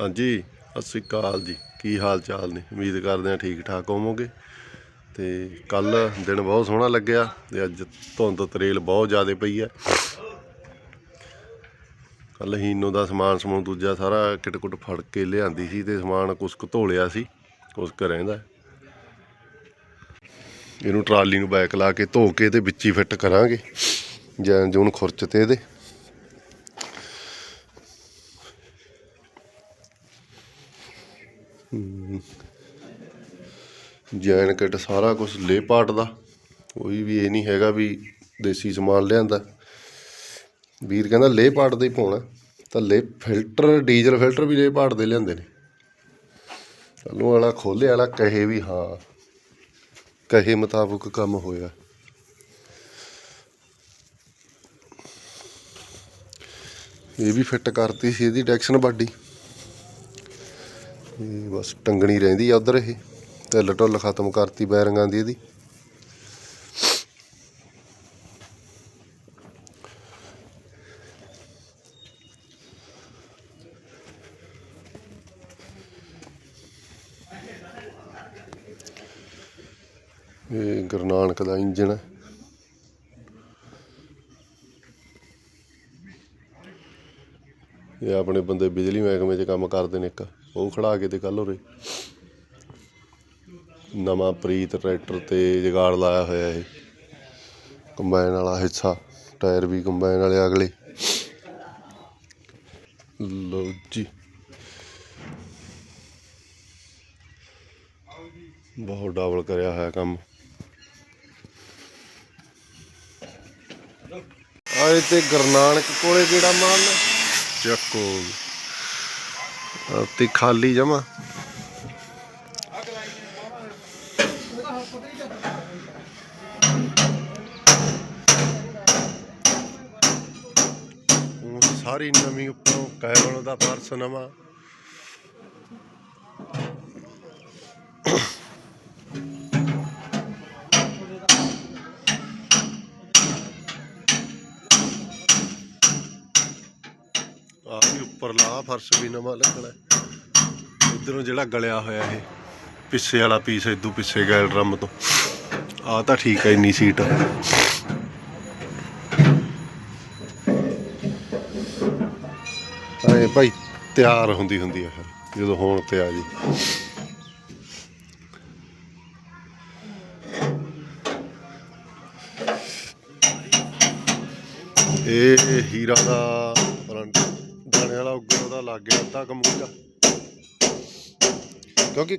ਹਾਂਜੀ, ਸਤਿ ਸ਼੍ਰੀ ਅਕਾਲ ਜੀ। ਕੀ ਹਾਲ ਚਾਲ ਨੇ? ਉਮੀਦ ਕਰਦੇ ਹਾਂ ਠੀਕ ਠਾਕ ਹੋਵੋਗੇ। ਤੇ ਕੱਲ ਦਿਨ ਬਹੁਤ ਸੋਹਣਾ ਲੱਗਿਆ ਤੇ ਅੱਜ ਧੁੰਦ ਤਰੇਲ ਬਹੁਤ ਜ਼ਿਆਦਾ ਪਈ ਹੈ। ਕੱਲ ਹੀਨੋ ਦਾ ਸਮਾਨ ਸਮੂਨ ਦੂਜਾ ਸਾਰਾ ਕਿਟਕੁਟ ਫੜ ਕੇ ਲਿਆਂਦੀ ਸੀ ਤੇ ਸਮਾਨ ਕੁਛ ਕੁ ਧੋਲਿਆ ਸੀ ਕੁਛ ਕੁ ਰਹਿੰਦਾ ਇਹਨੂੰ ਟਰਾਲੀ ਨੂੰ ਬੈਕ ਲਾ ਕੇ ਧੋ ਕੇ ਤੇ ਵਿੱਚ ਹੀ ਫਿੱਟ ਕਰਾਂਗੇ। ਜਾਂ ਜੂਨ ਖੁਰਚ ਤੇ ਇਹਦੇ। ਜੈਨ ਕਿਟ ਸਾਰਾ ਕੁਝ ਲੇ ਪਾਟ ਦਾ। ਕੋਈ ਵੀ ਇਹ ਨਹੀਂ ਹੈਗਾ ਵੀ ਦੇਸੀ ਸਮਾਨ ਲਿਆਂਦਾ। ਵੀਰ ਕਹਿੰਦਾ ਲੇ ਪਾਟ ਦਾ ਹੀ ਪਾਉਣਾ। ਤਾਂ ਲੇ ਫਿਲਟਰ, ਡੀਜ਼ਲ ਫਿਲਟਰ ਵੀ ਲੇ ਪਾਟ ਦੇ ਲਿਆਂਦੇ ਨੇ। ਚਲੋ ਵਾਲਾ ਖੋਲੇ ਵਾਲਾ ਕਹੇ ਵੀ ਹਾਂ। ਕਹੇ ਮੁਤਾਬਕ ਕੰਮ ਹੋਇਆ। ਇਹ ਵੀ ਫਿੱਟ ਕਰਤੀ ਸੀ ਇਹਦੀ ਡੈਕਸ਼ਨ ਬਾਡੀ। ਇਹ ਬਸ ਟੰਗਣੀ ਰਹਿੰਦੀ ਆ ਉਧਰ ਇਹ। ਢਿੱਲ ਢੁੱਲ ਖਤਮ ਕਰਤੀ ਬੈਰਿੰਗਾਂ ਦੀ ਇਹਦੀ। ਇਹ ਗੁਰੂ ਨਾਨਕ ਦਾ ਇੰਜਣ ਹੈ ਆਪਣੇ ਬੰਦੇ ਬਿਜਲੀ ਮਹਿਕਮੇ 'ਚ ਕੰਮ ਕਰਦੇ ਨੇ ਇੱਕ, ਉਹ ਖੜਾ ਕੇ ਤੇ ਕੱਲ ਉਰੇ। ਨਵਾਂ ਪ੍ਰੀਤ ਟਰੈਕਟਰ ਤੇ ਜਗਾੜ ਲਾਇਆ ਹੋਇਆ ਇਹ। ਕੰਬਾਈਨ ਵਾਲਾ ਹਿੱਸਾ, ਟਾਇਰ ਵੀ ਕੰਬਾਈਨ ਵਾਲੇ ਅਗਲੇ। ਲੋ ਜੀ। ਬਹੁਤ ਡਬਲ ਕਰਿਆ ਹੋਇਆ ਕੰਮ। ਆਏ ਤੇ ਗੁਰਨਾਨਕ ਕੋਲੇ ਕਿਹੜਾ ਮਾਰਨਾ ਚੱਕੋ ਤੇ ਖਾਲੀ ਜਮਾ। ਸਾਰੀ ਨਵੀਂ ਉੱਪਰੋਂ ਕੈਬਲ ਦਾ ਫਰਸ਼ ਨਵਾਂ। ਆ ਵੀ ਉੱਪਰਲਾ ਫਰਸ਼ ਵੀ ਨਵਾਂ ਲੱਗਣਾ। ਇਧਰੋਂ ਜਿਹੜਾ ਗਲਿਆ ਹੋਇਆ ਇਹ, ਪਿੱਛੇ ਵਾਲਾ ਪੀਸ ਇਦੋਂ ਪਿੱਛੇ ਗਿਆ ਡਰਮ ਤੋਂ। ਆ ਤਾਂ ਠੀਕ ਹੈ ਇੰਨੀ ਸੀਟ। ਆਏ ਭਾਈ, ਤਿਆਰ ਹੁੰਦੀ ਹੁੰਦੀ ਹੈ ਫਿਰ, ਜਦੋਂ ਹੋਣ ਤੇ ਆ ਜੀ।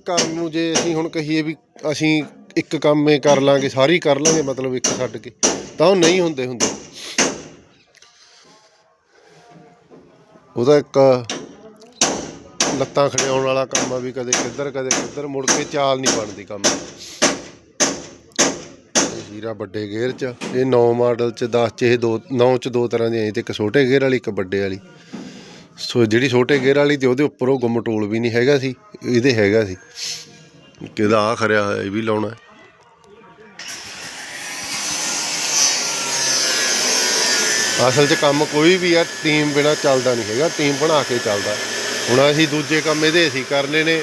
ਕਰਨ ਨੂੰ ਜੇ ਅਸੀਂ ਹੁਣ ਕਹੀਏ ਵੀ ਅਸੀਂ ਇੱਕ ਕੰਮ ਏ ਕਰ ਲਾਂਗੇ, ਸਾਰੀ ਕਰ ਲਾਂਗੇ ਮਤਲਬ ਇੱਕ ਛੱਡ ਕੇ, ਤਾਂ ਉਹ ਨਹੀਂ ਹੁੰਦੇ ਹੁੰਦੇ। ਉਹਦਾ ਇੱਕ ਲੱਤਾਂ ਖੜਿਆਉਣ ਵਾਲਾ ਕੰਮ ਆ ਵੀ ਕਦੇ ਕਿੱਧਰ ਕਦੇ ਕਿੱਧਰ, ਮੁੜ ਕੇ ਚਾਲ ਨਹੀਂ ਬਣਦੀ ਕੰਮ ਇਹ ਹੀਰਾ ਵੱਡੇ ਗੇਅਰ ਚ, ਇਹ 9 ਮਾਡਲ ਚ 10 ਚ ਇਹ ਦੋ 9 ਚ ਦੋ ਤਰ੍ਹਾਂ ਦੀਆਂ ਆਈ ਤੇ ਇੱਕ ਛੋਟੇ ਗੇਅਰ ਵਾਲੀ, ਇੱਕ ਵੱਡੇ ਵਾਲੀ। ਸੋ ਜਿਹੜੀ ਛੋਟੇ ਗੇਅਰ ਵਾਲੀ ਤੇ ਉਹਦੇ ਉੱਪਰ ਉਹ ਗੁੰਮ ਟੋਲ ਵੀ ਨਹੀਂ ਹੈਗਾ ਸੀ, ਇਹਦੇ ਹੈਗਾ ਸੀ। ਕਿਹਦਾ ਆ ਖਰਿਆ ਹੋਇਆ, ਇਹ ਵੀ ਲਾਉਣਾ ਹੈ। ਅਸਲ 'ਚ ਕੰਮ ਕੋਈ ਵੀ ਆ ਟੀਮ ਬਿਨਾ ਚੱਲਦਾ ਨਹੀਂ ਹੈਗਾ ਟੀਮ ਬਣਾ ਕੇ ਚੱਲਦਾ। ਹੁਣ ਅਸੀਂ ਦੂਜੇ ਕੰਮ ਇਹਦੇ ਅਸੀਂ ਕਰਨੇ ਨੇ।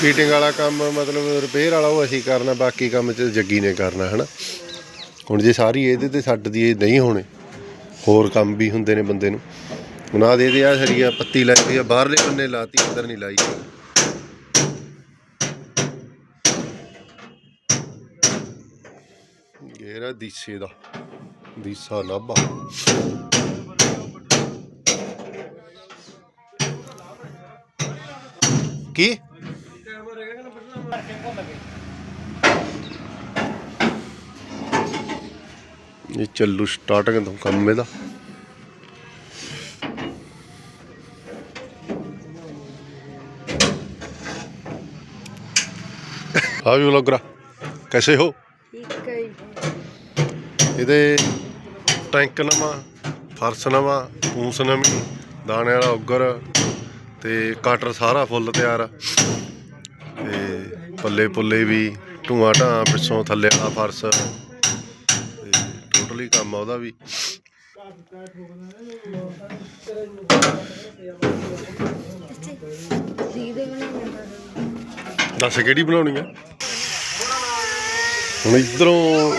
ਫੀਟਿੰਗ ਵਾਲਾ ਕੰਮ, ਮਤਲਬ ਰਿਪੇਅਰ ਵਾਲਾ ਉਹ ਅਸੀਂ ਕਰਨਾ, ਬਾਕੀ ਕੰਮ 'ਚ ਜੱਗੀ ਨੇ ਕਰਨਾ, ਹਨਾ। ਹੁਣ ਜੇ ਸਾਰੀ ਇਹਦੇ ਤੇ ਛੱਡਦੀ ਇਹ ਨਹੀਂ ਹੋਣੇ, ਹੋਰ ਕੰਮ ਵੀ ਹੁੰਦੇ ਨੇ ਬੰਦੇ ਨੂੰ। ਬਣਾ ਦੇ ਦੇ ਆ ਸਰੀਆ, ਪੱਤੀ ਲਾਈ ਆ, ਬਾਹਰਲੇ ਬੰਨੇ ਲਾਤੀ, ਅੰਦਰ ਨਹੀਂ ਲਾਈ। ਗੇਰਾ ਦੀਸੇ ਦਾ, ਦੀਸਾ ਨਾਭਾ ਕੀ? ਇਹ ਚੱਲੂ ਸਟਾਰਟ ਕਰ ਕੰਮ ਇਹਦਾ। हाँ भी ब्लॉगरा कैसे हो ਠੀਕ ਹੈ ਜੀ। ਇਹਦੇ ਟੈਂਕ ਨਵਾਂ ਫਰਸ਼ ਨਵਾਂ ਪੂੰਸ ਨਵੀਂ ਦਾਣੇ ਵਾਲਾ ਉੱਗਰ ਤੇ ਕਟਰ ਸਾਰਾ ਫੁੱਲ ਤਿਆਰ ਆ ਤੇ ਪੱਲੇ ਪੁੱਲੇ ਵੀ ਧੂਆਂ ਢਾਂ ਪਿੱਛੋਂ ਥੱਲੇ ਵਾਲਾ ਫਰਸ਼ ਤੇ ਟੋਟਲੀ ਕੰਮ ਆ ਉਹਦਾ ਵੀ ਸੀਦੇ ਬਣਾਉਂਦਾ ਦੱਸ ਕਿਹੜੀ ਬਣਾਉਣੀ ਆ ਹੁਣ ਇਧਰੋਂ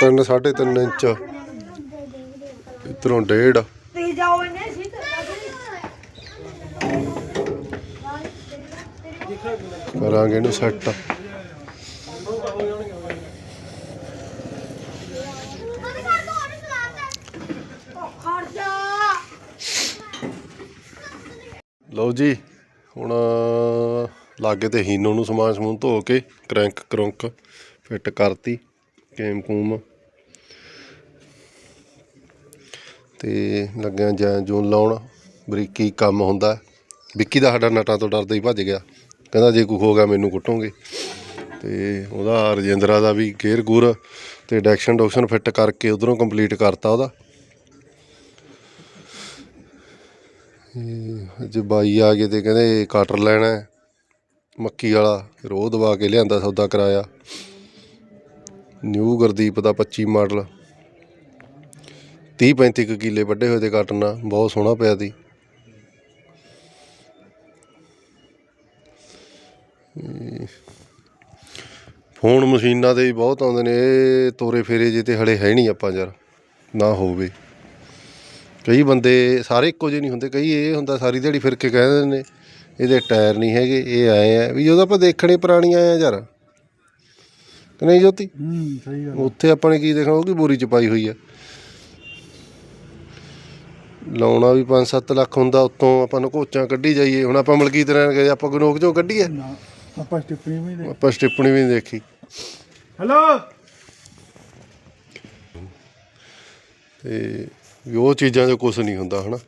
ਤਿੰਨ, ਸਾਢੇ ਤਿੰਨ ਇੰਚ। ਇਧਰੋਂ ਡੇਢ। ਤੇ ਜਾਓ ਇਹਨੇ ਸੀ ਕਰਾਂਗੇ ਇਹਨੂੰ ਸੈੱਟ ਲਓ ਜੀ, ਹੁਣ ਲਾਗੇ ਤੇ ਹੀਨੋ ਨੂੰ ਸਮਾਨ ਸਮੂਨ ਧੋ ਕੇ ਕਰੈਂਕ ਕਰੰਕ ਫਿੱਟ ਕਰਤੀ, ਕੇਮ ਕੂਮ। ਤੇ ਲੱਗਿਆ ਜਾਂ ਜੂਨ ਲਾਉਣ, ਬਰੀਕੀ ਕੰਮ ਹੁੰਦਾ। ਵਿੱਕੀ ਦਾ ਸਾਡਾ ਨਟਾਂ ਤੋਂ ਡਰਦਾ ਹੀ ਭੱਜ ਗਿਆ। ਕਹਿੰਦਾ ਜੇ ਕੋਈ ਹੋ ਗਿਆ ਮੈਨੂੰ ਕੁੱਟੋਗੇ। ਤੇ ਉਹਦਾ ਰਜਿੰਦਰਾ ਦਾ ਵੀ ਗੇਅਰ ਗੂਰ ਤੇ ਡੈਕਸ਼ਨ ਡੋਕਸ਼ਨ ਫਿੱਟ ਕਰਕੇ ਉਧਰੋਂ ਕੰਪਲੀਟ ਕਰਤਾ ਉਹਦਾ। ਜੇ ਬਾਈ ਆ ਗਏ ਤੇ ਕਹਿੰਦੇ ਕਟਰ ਲੈਣਾ ਮੱਕੀ ਵਾਲਾ ਫਿਰ ਉਹ ਦਵਾ ਕੇ ਲਿਆਂਦਾ ਸੌਦਾ ਕਰਾਇਆ। ਨਿਊ ਗੁਰਦੀਪ ਦਾ 25 ਮਾਡਲ। 30 35 ਕੁ ਕਿੱਲੇ ਵੱਡੇ ਹੋਏ ਦੇ ਕਾਟਨ ਨਾਲ ਬਹੁਤ ਸੋਹਣਾ ਪਿਆ ਸੀ। ਫੋਨ ਮਸ਼ੀਨਾਂ ਦੇ ਵੀ ਬਹੁਤ ਆਉਂਦੇ ਨੇ, ਇਹ ਤੋਰੇ ਫੇਰੇ ਜੇ ਤੇ ਹਲੇ ਹੈ ਨਹੀਂ ਆਪਾਂ ਯਾਰ, ਨਾ ਹੋਵੇ। ਕਈ ਬੰਦੇ ਸਾਰੇ ਇੱਕੋ ਜਿਹੇ ਨਹੀਂ ਹੁੰਦੇ, ਕਈ ਇਹ ਹੁੰਦਾ ਸਾਰੀ ਦਿਹਾੜੀ ਫਿਰ ਕੇ ਕਹਿੰਦੇ ਨੇ, ਇਹਦੇ ਟਾਇਰ ਨਹੀਂ ਹੈਗੇ, ਇਹ ਆਏ ਆ, ਵੀ ਜਦੋਂ ਆਪਾਂ ਦੇਖਣੇ ਪੁਰਾਣੀਆਂ ਆ ਯਾਰ। ਕਿ ਨਹੀਂ ਜੋਤੀ? ਹੂੰ ਸਹੀ ਗੱਲ ਉੱਥੇ ਆਪਾਂ ਨੇ ਕੀ ਦੇਖਣਾ ਉਹ ਕੀ ਬੋਰੀ ਚ ਪਾਈ ਹੋਈ ਆ? ਲਾਉਣਾ ਵੀ 5-7 ਲੱਖ ਹੁੰਦਾ ਉੱਤੋਂ ਆਪਾਂ ਨੂੰ ਕੋਚਾਂ ਕੱਢੀ ਜਾਈਏ। ਹੁਣ ਆਪਾਂ ਮਲਕੀਤ ਰਹਿਣ ਗਏ ਆਪਾਂ ਗਨੋਕ ਚੋਂ ਕੱਢੀਏ? ਨਾ ਆਪਾਂ ਸਟਿੱਪਣੀ ਵੀ ਦੇ ਆਪਾਂ ਸਟਿੱਪਣੀ ਵੀ ਨਹੀਂ ਦੇਖੀ। ਹੈਲੋ? ਤੇ ਵੀ ਉਹ ਚੀਜ਼ਾਂ 'ਚ ਕੁਝ ਨਹੀਂ ਹੁੰਦਾ ਹਨਾ?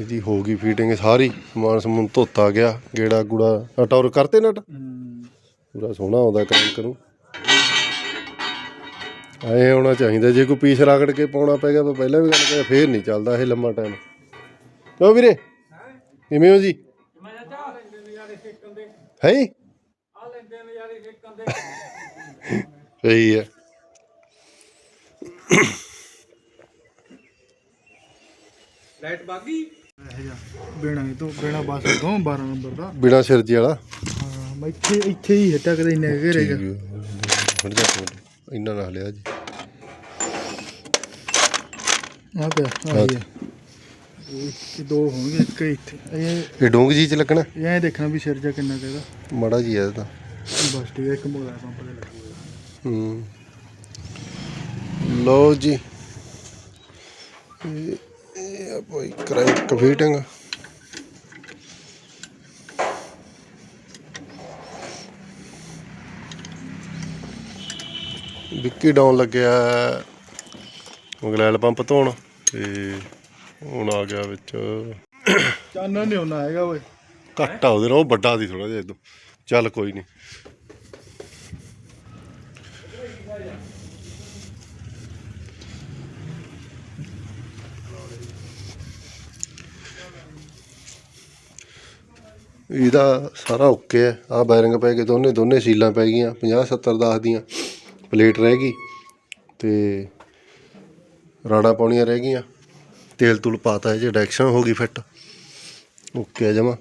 ਇਹਦੀ ਹੋ ਗਈ ਫੀਟਿੰਗ ਸਾਰੀ ਸਮਾਨ ਸਮੂਨ ਧੋਤਾ ਗਿਆ, ਗੇੜਾ ਗੁੜਾ ਟੌਰ ਕਰਤੇ ਨਟ? ਪੂਰਾ ਸੋਹਣਾ ਆਉਂਦਾ ਕਣਕ ਨੂੰ ਐ ਹੋਣਾ ਚਾਹੀਦਾ, ਜੇ ਕੋਈ ਪੀਸ ਰਗੜ ਕੇ ਪਾਉਣਾ ਪੈ ਗਿਆ ਤਾਂ ਪਹਿਲਾਂ ਵੀ ਗੱਲ ਕਰਿਆ, ਫੇਰ ਨਹੀਂ ਚੱਲਦਾ ਇਹ ਲੰਮਾ ਟਾਈਮ ਲੋ ਵੀਰੇ, ਕਿਵੇਂ ਹੋ ਜੀ? ਹੈ ਸਹੀ ਹੈ। ਇਹ ਜਾ। ਬੇਣਾ ਇਹ ਤੋਂ ਬੇਣਾ ਬਸ ਤੋਂ 12 ਨੰਬਰ ਦਾ। ਬਿਨਾ ਸਿਰ ਜੀ ਵਾਲਾ? ਹਾਂ ਮੈਂ ਇੱਥੇ ਇੱਥੇ ਹੀ ਹਟਾ ਕਦੇ ਇੰਨੇ ਘੇਰੇਗਾ ਫੜ ਜਾ ਇੰਨਾ ਨਾ ਲਿਆ ਜੀ। ਆ ਪਿਆ ਆ ਗਿਆ। ਇਹ ਦੋ ਹੋਣਗੇ ਇੱਕ ਇੱਥੇ। ਇਹ ਇਹ ਡੋਂਗ ਜੀ ਚ ਲੱਗਣਾ? ਇਹ ਐਂ ਦੇਖਣਾ ਵੀ ਸਿਰ ਜਾ ਕਿੰਨਾ ਕਹਦਾ ਮਾੜਾ ਜੀ ਹੈ ਇਹ ਤਾਂ। ਬਸ ਠੀਕ ਹੈ ਇੱਕ ਮੋਬਾਈਲ ਪੰਪ ਦੇ ਲੱਗੂਗਾ ਹੂੰ। ਲੋ ਜੀ। ਇਹ ਇਹ ਆ ਭਾਈ ਕਰੈਂਕ ਫੀਟਿੰਗ ਵਿੱਕੀ ਡਾਊਨ ਲੱਗਿਆ ਇੰਗਲੈਂਡ ਪੰਪ ਧੋਣ ਤੇ ਹੁਣ ਆ ਗਿਆ ਵਿੱਚ ਚਾਨਣ ਨਹੀਂ ਹੁੰਦਾ ਹੈਗਾ ਓਏ। ਘੱਟ ਆ ਉਹਦੇ ਨਾਲ ਉਹ ਵੱਡਾ ਦੀ ਥੋੜਾ ਜਿਹਾ ਇਦੋਂ ਚੱਲ ਕੋਈ ਨਹੀਂ। ਇਹਦਾ ਸਾਰਾ ਓਕੇ ਹੈ। ਆ ਬੈਰਿੰਗ ਪੈ ਗਏ ਦੋਨੇ ਦੋਨੇ ਸੀਲਾਂ ਪੈ ਗਈਆਂ 50 70 10 ਦੀਆਂ ਪਲੇਟ ਰਹਿ ਗਈ ਤੇ ਰਾੜਾ ਪਾਉਣੀਆਂ ਰਹਿ ਗਈਆਂ। ਤੇਲ ਤੂਲ ਪਾਤਾ ਜੇ ਡੈਕਸ਼ਨ ਹੋ ਗਈ ਫਿੱਟ। ਓਕੇ ਜਮਾ।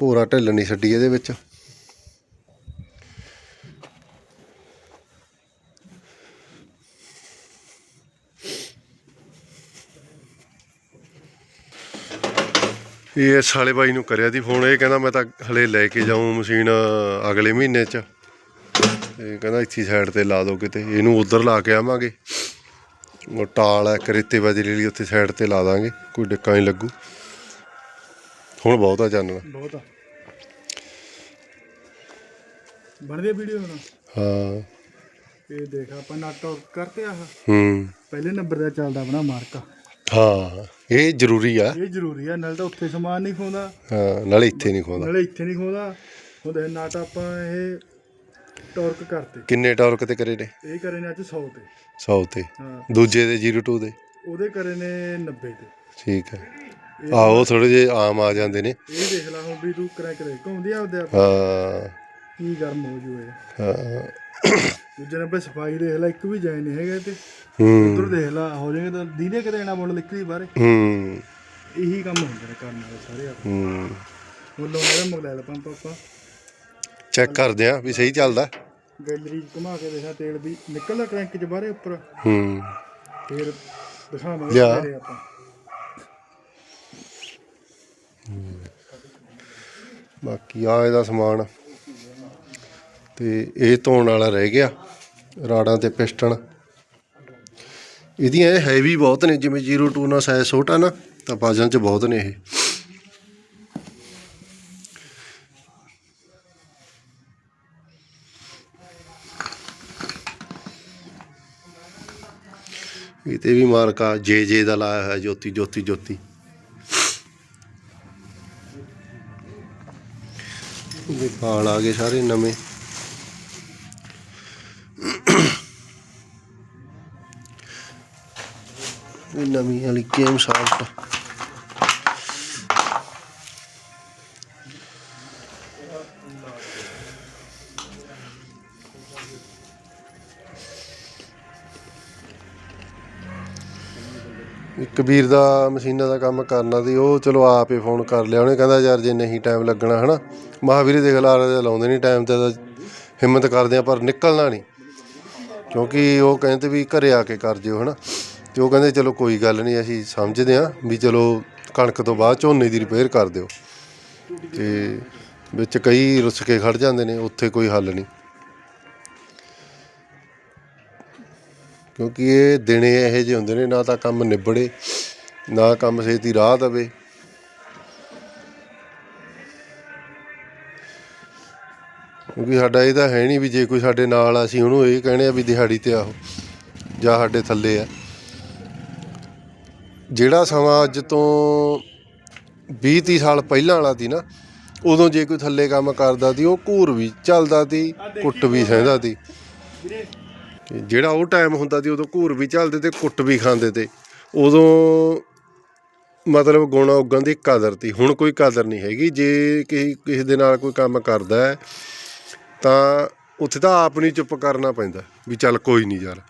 ਪੂਰਾ ਢਿੱਲ ਨਹੀਂ ਛੱਡੀ ਇਹਦੇ ਵਿੱਚ। ਇਹ ਸਾਲੇ ਬਾਈ ਨੂੰ ਕਰਿਆ ਦੀ ਫੋਨ ਇਹ ਕਹਿੰਦਾ ਮੈਂ ਤਾਂ ਹਲੇ ਲੈ ਕੇ ਜਾਊਂ ਮਸ਼ੀਨ ਅਗਲੇ ਮਹੀਨੇ ਚ। ਇਹ ਕਹਿੰਦਾ ਇੱਥੇ ਸਾਈਡ ਤੇ ਲਾ ਦੋ ਕਿਤੇ ਇਹਨੂੰ ਉਧਰ ਲਾ ਕੇ ਆਵਾਂਗੇ। ਉਹ ਟਾਲ ਹੈ ਕਰੇਤੇ ਬਜਰੀ ਲਈ ਉੱਥੇ ਸਾਈਡ ਤੇ ਲਾ ਦਾਂਗੇ ਕੋਈ ਡਿੱਕਾ ਨਹੀਂ ਲੱਗੂ। ਹੁਣ ਬਹੁਤ ਆ ਚਾਨਣਾ ਬਹੁਤ ਆ। ਬਣਦੀ ਵੀਡੀਓ ਹੁਣ? ਹਾਂ। ਇਹ ਦੇਖ ਆਪਾਂ ਨਟ ਕਰਤੇ ਆਹ। ਹੂੰ। ਪਹਿਲੇ ਨੰਬਰ ਦਾ ਚੱਲਦਾ ਆਪਣਾ ਮਾਰਕਾ। ਹਾਂ ਇਹ ਜ਼ਰੂਰੀ ਆ। ਇਹ ਜ਼ਰੂਰੀ ਆ ਨਾਲ ਤਾਂ ਉੱਥੇ ਸਮਾਨ ਨਹੀਂ ਖੋਂਦਾ ਹਾਂ ਨਾਲੇ ਇੱਥੇ ਨਹੀਂ ਖੋਦਾ ਨਾਲੇ ਇੱਥੇ ਨਹੀਂ ਖੋਂਦਾ ਉਹਦੇ ਨਟ ਆਪਾਂ ਇਹ ਟਾਰਕ ਕਰਤੇ। ਕਿੰਨੇ ਟਾਰਕ ਤੇ ਕਰੇ ਨੇ? ਇਹ ਕਰੇ ਨੇ ਅੱਜ 100 ਤੇ। 100 ਤੇ। ਹਾਂ। ਦੂਜੇ ਦੇ 02 ਦੇ। ਉਹਦੇ ਕਰੇ ਨੇ 90 ਤੇ। ਠੀਕ ਹੈ ਆਹੋ ਥੋੜੇ ਜਿਹੇ ਆਮ ਆ ਜਾਂਦੇ ਨੇ। ਇਹ ਦੇਖ ਲੈ ਹੁਣ ਵੀ ਤੂੰ ਕਰੈਕ ਦੇ ਘੁੰਮਦੀ ਆ ਉਹਦੇ ਆਪ। ਹਾਂ। ਕੀ ਗਰਮ ਹੋ ਜੂ ਇਹ। ਹਾਂ। ਦੂਜੇ ਨੇ ਸਫ਼ਾਈ ਦੇਖ ਲੈ ਇੱਕ ਵੀ ਜਾਇ ਨਹੀਂ ਹੈਗਾ ਤੇ ਉਧਰ ਦੇਖ ਲੈ ਹੋ ਜਾਏਗਾ ਤਾਂ ਦੀਨੇ ਕਿਤੇ ਨਾ ਬੋਲ ਨਿਕਲੀ ਬਾਹਰੇ। ਹੂੰ। ਇਹੀ ਕੰਮ ਹੁੰਦੇ ਕਰਨ ਵਾਲੇ ਸਾਰੇ ਆਪ ਹੂੰ। ਬੋਲੋ ਮੇਰੇ ਮੋਬਾਈਲ ਪੰਪ ਆਪਾਂ। ਚੈੱਕ ਕਰਦੇ ਆ ਵੀ ਸਹੀ ਚੱਲਦਾ। ਗੈਲਰੀ 'ਚ ਘੁਮਾ ਕੇ ਦੇਖਾ ਤੇਲ ਵੀ ਨਿਕਲਦਾ ਟਰੰਕ 'ਚ ਬਾਹਰੇ ਉੱਪਰ। ਹੂੰ। ਫੇਰ ਦਿਖਾਵਾਂਗੇ ਆਪਾਂ। ਬਾਕੀ ਆ ਇਹਦਾ ਸਮਾਨ। ਤੇ ਇਹ ਧੋਣ ਵਾਲਾ ਰਹਿ ਗਿਆ। ਰਾੜਾਂ ਤੇ ਪਿਸਟਨ ਇਹਦੀਆਂ ਇਹ ਹੈਵੀ ਬਹੁਤ ਨੇ, ਜਿਵੇਂ 02 ਨਾਲ ਸਾਈਜ਼ ਛੋਟਾ ਨਾ, ਤਾਂ ਵਜਨ ਚ ਬਹੁਤ ਨੇ ਇਹ। ਇਹ ਤੇ ਵੀ ਮਾਰਕਾ ਜੇ ਜੇ ਦਾ ਲਾਇਆ ਹੋਇਆ, ਜੋਤੀ ਜੋਤੀ ਜੋਤੀ। ਇਹਦੇ ਬਾਲ ਆ ਗਏ ਸਾਰੇ ਨਵੇਂ। ਇਹ ਨਵੀਂ ਵਾਲੀ ਗੇਮ ਸਾਫਟ ਇੱਕ ਵੀਰ ਦਾ ਮਸ਼ੀਨਾਂ ਦਾ ਕੰਮ ਕਰਨਾ ਸੀ, ਉਹ ਚਲੋ ਆਪੇ ਫੋਨ ਕਰ ਲਿਆ। ਉਹਨੇ ਕਹਿੰਦਾ, ਯਾਰ ਜੇ ਨਹੀਂ ਟਾਈਮ ਲੱਗਣਾ ਹਨਾ। ਮਹਾਵੀਰ ਦੇਖ ਲਾ ਰਹੇ ਲਾਉਂਦੇ ਨਹੀਂ ਟਾਈਮ ਤੇ ਤਾਂ ਹਿੰਮਤ ਕਰਦੇ ਆ, ਪਰ ਨਿਕਲਣਾ ਨਹੀਂ। ਕਿਉਂਕਿ ਉਹ ਕਹਿੰਦੇ ਵੀ ਘਰੇ ਆ ਕੇ ਕਰ ਜਿਓ ਹਨਾ। ਤੇ ਉਹ ਕਹਿੰਦੇ ਚਲੋ ਕੋਈ ਗੱਲ ਨਹੀਂ ਅਸੀਂ ਸਮਝਦੇ ਆ ਵੀ ਚਲੋ ਕਣਕ ਤੋਂ ਬਾਅਦ ਝੋਨੇ ਦੀ ਰਿਪੇਅਰ ਕਰ ਦਿਓ। ਤੇ ਵਿੱਚ ਕਈ ਰੁੱਸ ਕੇ ਖੜ ਜਾਂਦੇ ਨੇ ਉੱਥੇ ਕੋਈ ਹੱਲ ਨਹੀਂ। ਕਿਉਂਕਿ ਇਹ ਦਿਨੇ ਇਹੋ ਜਿਹੇ ਹੁੰਦੇ ਨੇ ਨਾ ਤਾਂ ਕੰਮ ਨਿਬੜੇ ਨਾ ਕੰਮ ਛੇਤੀ ਰਾਹ ਦਵੇ। ਕਿਉਂਕਿ ਸਾਡਾ ਇਹ ਤਾਂ ਹੈ ਨਹੀਂ ਵੀ ਜੇ ਕੋਈ ਸਾਡੇ ਨਾਲ ਆ, ਅਸੀਂ ਉਹਨੂੰ ਇਹ ਕਹਿਣੇ ਆ ਵੀ ਦਿਹਾੜੀ ਤੇ ਆਹੋ ਜਾਂ ਸਾਡੇ ਥੱਲੇ ਆ। ਜਿਹੜਾ ਸਮਾਂ ਅੱਜ ਤੋਂ 20 30 ਸਾਲ ਪਹਿਲਾਂ ਵਾਲਾ ਸੀ ਨਾ, ਉਦੋਂ ਜੇ ਕੋਈ ਥੱਲੇ ਕੰਮ ਕਰਦਾ ਸੀ, ਉਹ ਘੂਰ ਵੀ ਚੱਲਦਾ ਸੀ, ਕੁੱਟ ਵੀ ਸਹਿੰਦਾ ਸੀ। ਜਿਹੜਾ ਉਹ ਟਾਈਮ ਹੁੰਦਾ ਸੀ, ਉਦੋਂ ਘੂਰ ਵੀ ਚੱਲਦੇ ਤੇ ਕੁੱਟ ਵੀ ਖਾਂਦੇ ਤੇ। ਉਦੋਂ ਮਤਲਬ ਗੁਣਾ ਉਗਣ ਦੀ ਕਦਰ ਤੀ ਹੁਣ ਕੋਈ ਕਦਰ ਨਹੀਂ ਹੈਗੀ। ਜੇ ਕਿਸੇ ਕਿਸੇ ਦੇ ਨਾਲ ਕੋਈ ਕੰਮ ਕਰਦਾ ਹੈ, ਤਾਂ ਉੱਥੇ ਤਾਂ ਆਪ ਨਹੀਂ ਚੁੱਪ ਕਰਨਾ ਪੈਂਦਾ, ਵੀ ਚੱਲ ਕੋਈ ਨਹੀਂ ਯਾਰ।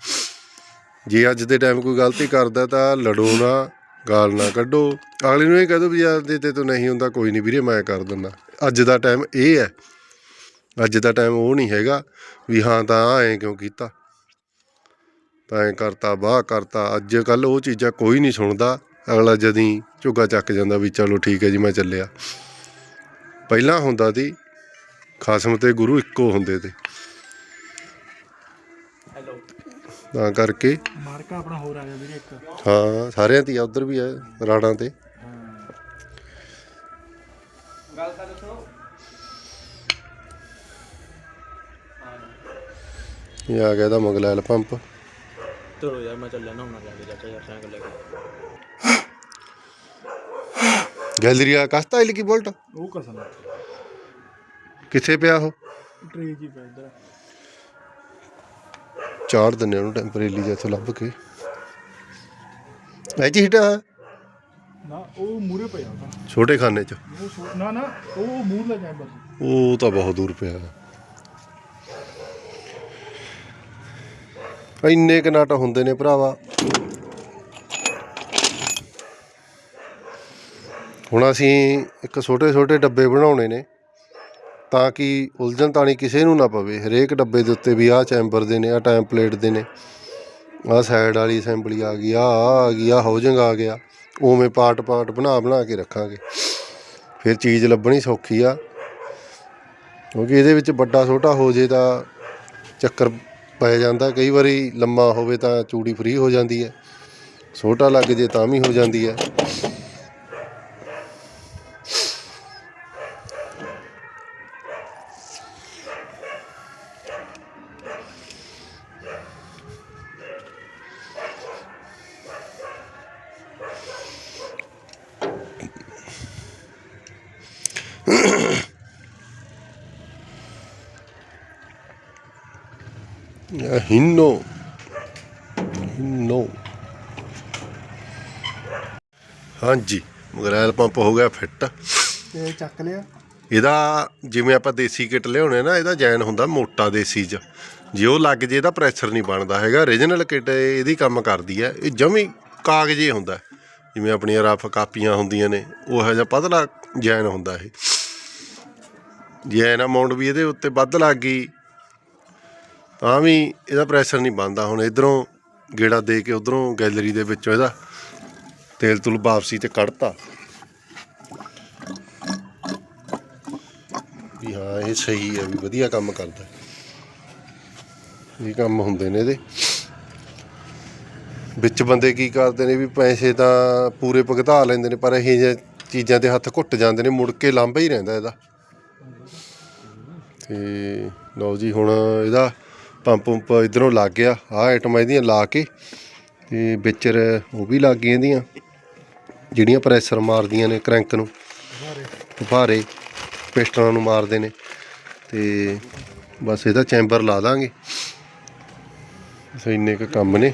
ਜੇ ਅੱਜ ਦੇ ਟਾਈਮ ਕੋਈ ਗਲਤੀ ਕਰਦਾ ਤਾਂ ਲੜੋ ਨਾ, ਗਾਲ ਨਾ ਕੱਢੋ। ਅਗਲੇ ਨੂੰ ਇਹ ਕਹਿ ਦੋ ਵੀ ਯਾਰ ਦੇ ਤੇ ਤੋਂ ਨਹੀਂ ਹੁੰਦਾ, ਕੋਈ ਨਹੀਂ ਵੀਰੇ, ਮੈਂ ਕਰ ਦਿੰਦਾ। ਅੱਜ ਦਾ ਟਾਈਮ ਇਹ ਹੈ। ਅੱਜ ਦਾ ਟਾਈਮ ਉਹ ਨਹੀਂ ਹੈਗਾ ਵੀ ਹਾਂ ਤਾਂ ਐਂ ਕਿਉਂ ਕੀਤਾ? ਤਾਂ ਐਂ ਕਰਤਾ, ਬਾਹ ਕਰਤਾ। ਅੱਜ ਕੱਲ ਉਹ ਚੀਜ਼ਾਂ ਕੋਈ ਨਹੀਂ ਸੁਣਦਾ। ਅਗਲਾ ਜਦੀ ਝੁੱਗਾ ਚੱਕ ਜਾਂਦਾ ਵੀ ਚਲੋ ਠੀਕ ਹੈ ਜੀ, ਮੈਂ ਚੱਲਿਆ। ਪਹਿਲਾਂ ਹੁੰਦਾ ਸੀ, ਖਸਮ ਤੇ ਗੁਰੂ ਇੱਕੋ ਹੁੰਦੇ ਤੇ। ਤਾਂ ਕਰਕੇ। ਮਾਰਕਾ ਆਪਣਾ ਹੋਰ ਆ ਗਿਆ ਵੀਰੇ ਇੱਕ। ਹਾਂ ਸਾਰਿਆਂ ਤੇ ਉਧਰ ਵੀ ਹੈ ਰਾੜਾਂ ਤੇ। ਇਹ ਆ ਗਿਆ ਇਹਦਾ ਮਗਲੈਲ ਪੰਪ ਚਲੋ ਯਾਰ ਮੈਂ ਚੱਲਿਆ ਨਾ ਹੁਣ ਜਾ ਕੇ ਜਾ ਕੇ ਯਾਰ ਸਾਈਕਲ ਲੈ ਕੇ ਗੈਲਰੀ ਆ ਕਸਤਾ ਇਲ ਕੀ ਬੋਲਟ? ਉਹ ਕਸਮ ਕਿੱਥੇ ਪਿਆ ਉਹ? ਟ੍ਰੀ ਜੀ ਪੈ ਇਧਰ। ਚਾੜ ਦਿੰਨੇ ਉਹਨੂੰ ਟੈਂਪਰੇਰੀ ਜਿਹਾ ਇੱਥੋਂ ਲੱਭ ਕੇ। ਐ ਜੀ ਹਿਟਾ ਨਾ ਉਹ ਮੂਰੇ ਪਿਆ ਉਹਦਾ। ਛੋਟੇ ਖਾਨੇ ਚ? ਉਹ ਛੋ- ਨਾ ਨਾ ਉਹ ਮੂਰ ਲੈ ਜਾਂਦਾ ਸੀ ਉਹ ਤਾਂ ਬਹੁਤ ਦੂਰ ਪਿਆ। ਇੰਨੇ ਕੁ ਨਟ ਹੁੰਦੇ ਨੇ ਭਰਾਵਾ। ਹੁਣ ਅਸੀਂ ਇੱਕ ਛੋਟੇ ਛੋਟੇ ਡੱਬੇ ਬਣਾਉਣੇ ਨੇ। ਤਾਂ ਕਿ ਉਲਝਣ ਤਾਣੀ ਕਿਸੇ ਨੂੰ ਨਾ ਪਵੇ। ਹਰੇਕ ਡੱਬੇ ਦੇ ਉੱਤੇ ਵੀ ਆਹ ਚੈਂਬਰ ਦੇ ਨੇ, ਆਹ ਟੈਂਪਲੇਟ ਦੇ ਨੇ। ਆਹ ਸਾਈਡ ਵਾਲੀ ਅਸੈਂਬਲੀ ਆ ਗਈ, ਆਹ ਆ ਗਈ, ਆਹ ਹਾਊਸਿੰਗ ਆ ਗਿਆ। ਉਵੇਂ ਪਾਰਟ ਪਾਰਟ ਬਣਾ ਬਣਾ ਕੇ ਰੱਖਾਂਗੇ। ਫਿਰ ਚੀਜ਼ ਲੱਭਣੀ ਸੌਖੀ ਆ। ਕਿਉਂਕਿ ਇਹਦੇ ਵਿੱਚ ਵੱਡਾ ਛੋਟਾ ਹੋ ਜੇ ਤਾਂ ਚੱਕਰ ਪੈ ਜਾਂਦਾ। ਕਈ ਵਾਰੀ ਲੰਮਾ ਹੋਵੇ ਤਾਂ ਚੂੜੀ ਫਰੀ ਹੋ ਜਾਂਦੀ ਹੈ। ਛੋਟਾ ਲੱਗ ਜੇ ਤਾਂ ਵੀ ਹੋ ਜਾਂਦੀ ਹੈ। ਇਹ ਹਿੰਨੋ ਹਾਂਜੀ ਮਗਰੈਲ ਪੰਪ ਹੋ ਗਿਆ ਫਿੱਟ ਤੇ ਚੱਕ ਲਿਆ। ਇਹਦਾ ਜਿਵੇਂ ਆਪਾਂ ਦੇਸੀ ਕਿਟ ਲਿਆਉਣੇ ਨਾ ਇਹਦਾ ਜੈਨ ਹੁੰਦਾ ਮੋਟਾ ਦੇਸੀ ਚ। ਜੇ ਉਹ ਲੱਗ ਜੇ ਇਹਦਾ ਪ੍ਰੈਸ਼ਰ ਨਹੀਂ ਬਣਦਾ ਹੈਗਾ। Origignal ਕਿਟ ਇਹਦੀ ਕੰਮ ਕਰਦੀ ਹੈ ਇਹ ਜਮੀ ਕਾਗਜ਼ੇ ਹੁੰਦਾ। ਜਿਵੇਂ ਆਪਣੀਆਂ ਰਫ ਕਾਪੀਆਂ ਹੁੰਦੀਆਂ ਨੇ ਉਹ ਜਿਹਾ ਪਤਲਾ ਜੈਨ ਹੁੰਦਾ ਇਹ। ਜੈਨ ਅਮਾਉਂਟ ਵੀ ਇਹਦੇ ਉੱਤੇ ਵੱਧ ਲੱਗ ਗਈ। ਤਾਂ ਵੀ ਇਹਦਾ ਪ੍ਰੈਸ਼ਰ ਨਹੀਂ ਬਣਦਾ। ਹੁਣ ਇਧਰੋਂ ਗੇੜਾ ਦੇ ਕੇ ਉਧਰੋਂ ਗੈਲਰੀ ਦੇ ਵਿੱਚੋਂ ਇਹਦਾ ਤੇਲ ਤੁਲ ਵਾਪਸੀ ਤੇ ਕੱਢਤਾ। ਵੀ ਹਾਂ, ਇਹ ਸਹੀ ਹੈ, ਵੀ ਵਧੀਆ ਕੰਮ ਕਰਦਾ। ਇਹ ਕੰਮ ਹੁੰਦੇ ਨੇ ਇਹਦੇ। ਵਿੱਚ ਬੰਦੇ ਕੀ ਕਰਦੇ ਨੇ ਵੀ ਪੈਸੇ ਤਾਂ ਪੂਰੇ ਭੁਗਤਾ ਲੈਂਦੇ ਨੇ, ਪਰ ਇਹ ਜਿਹੇ ਚੀਜ਼ਾਂ ਤੇ ਹੱਥ ਘੁੱਟ ਜਾਂਦੇ ਨੇ, ਮੁੜ ਕੇ ਲਾਂਭਾ ਹੀ ਰਹਿੰਦਾ ਇਹਦਾ। ਤੇ ਲਓ ਜੀ, ਹੁਣ ਇਹਦਾ ਪੰਪ ਪੰਪ ਇਧਰੋਂ ਲੱਗ ਗਿਆ, ਆਹ ਆਈਟਮਾਂ ਇਹਦੀਆਂ ਲਾ ਕੇ ਤੇ ਵਿਚਰ ਉਹ ਵੀ ਲੱਗ ਗਈਆਂ ਇਹਦੀਆਂ, ਜਿਹੜੀਆਂ ਪ੍ਰੈਸ਼ਰ ਮਾਰਦੀਆਂ ਨੇ ਕ੍ਰੈਂਕ ਨੂੰ। ਭਾਰੇ ਪਿਸਟਨਾਂ ਨੂੰ ਮਾਰਦੇ ਨੇ ਤੇ ਬਸ ਇਹਦਾ ਚੈਂਬਰ ਲਾ ਦਾਂਗੇ। ਸੋ ਇੰਨੇ ਕੁ ਕੰਮ ਨੇ।